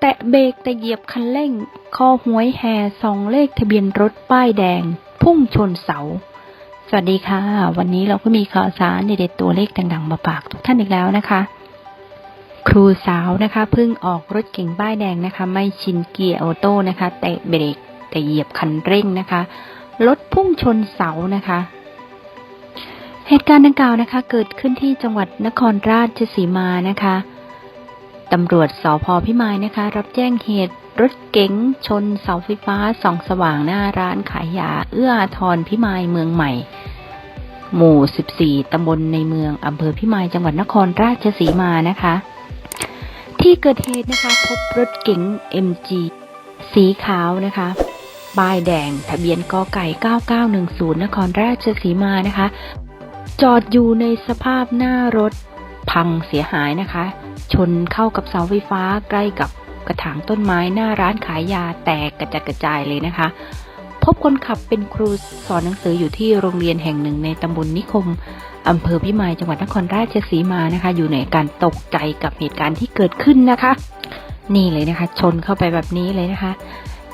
แตะเบรกแต่เหยียบคันเร่ง คอหวยแห่สองเลขทะเบียนรถป้ายแดง พุ่งชนเสา สวัสดีค่ะ วันนี้เราก็มีข่าวสารเด็ดๆตัวเลขดังๆมาฝากทุกท่านอีกแล้วนะคะ ครูสาวนะคะเพิ่งออกรถเก่งป้ายแดงนะคะ ไม่ชินเกียร์ออโต้นะคะ แตะเบรกแต่เหยียบคันเร่งนะคะรถพุ่งชนเสานะคะ เหตุการณ์ดังกล่าวนะคะ เกิดขึ้นที่จังหวัดนครราชสีมานะคะ ตำรวจสพพิมายนะคะ รับแจ้งเหตุรถเก๋งชนเสาไฟฟ้าส่องสว่างหน้าร้านขายยาเอื้ออาทรพิมายเมืองใหม่ หมู่ 14 ตำบลในเมืองอำเภอพิมายจังหวัดนครราชสีมานะคะ ที่เกิดเหตุนะคะ พบรถเก๋ง MG สีขาวนะคะป้ายแดง ทะเบียนกไก่ 9910 นครราชสีมานะคะ จอดอยู่ในสภาพหน้ารถพังเสียหายนะคะ ชนเข้ากับเสาไฟฟ้าใกล้กับกระถางต้นไม้หน้าร้านขายยาแตกกระจัดกระจายเลยนะคะ พบคนขับเป็นครูสอนหนังสืออยู่ที่โรงเรียนแห่งหนึ่งในตำบลนิคมอำเภอพิมายจังหวัดนครราชสีมานะคะ อยู่ในการตกใจกับเหตุการณ์ที่เกิดขึ้นนะคะ นี่เลยนะคะ ชนเข้าไปแบบนี้เลยนะคะ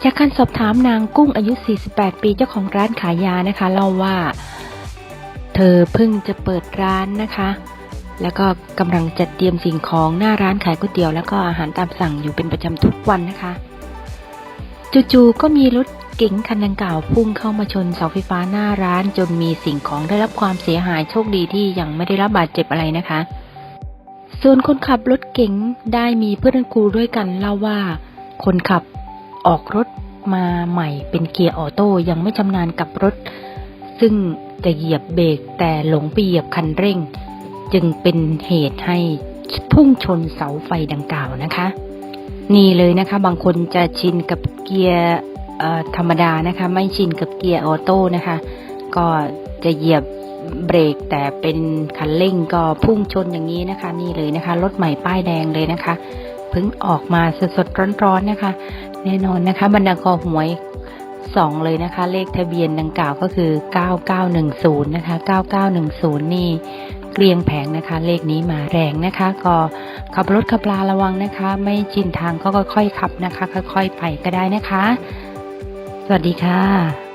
จากการสอบถามนางกุ้งอายุ 48 ปีเจ้าของร้านขายยานะคะเล่าว่า เธอเพิ่งจะเปิดร้านนะคะ แล้วก็กำลังจัดเตรียมสิ่งของหน้าร้านขายก๋วยเตี๋ยวแล้วก็อาหารตามสั่งอยู่เป็นประจำทุกวันนะคะ จู่ๆก็มีรถเก๋งคันดังกล่าวพุ่งเข้ามาชนเสาไฟฟ้าหน้าร้านจนมีสิ่งของได้รับความเสียหายโชคดีที่ยังไม่ได้รับบาดเจ็บอะไรนะคะ ส่วนคนขับรถเก๋งได้มีเพื่อนครูด้วยกันเล่าว่า คนขับออกรถมาใหม่เป็นเกียร์ออโต้ยังไม่ชำนาญกับรถ ซึ่งจะเหยียบเบรกแต่หลงไปเหยียบคันเร่ง จึงเป็นเหตุให้พุ่งชนเสาไฟดังกล่าวนะคะ นี่เลยนะคะ บางคนจะชินกับเกียร์ธรรมดานะคะ ไม่ชินกับเกียร์ออโต้นะคะ ก็จะเหยียบเบรกแต่เป็นคันเร่งก็พุ่งชนอย่างนี้นะคะ นี่เลยนะคะรถใหม่ป้ายแดงเลยนะคะเพิ่งออกมาสดๆร้อนๆนะคะ แน่นอนนะคะ บรรดาคอหวยสองเลยนะคะ เลขทะเบียนดังกล่าวก็คือ 9910 นะคะ 9910 นี่ เกลียงแผงนะคะ เลขนี้มาแรงนะคะ ก็ขับรถขับลาระวังนะคะ ไม่ชินทางก็ค่อยๆขับนะคะ ค่อย ๆ ไปก็ได้นะคะ สวัสดีค่ะ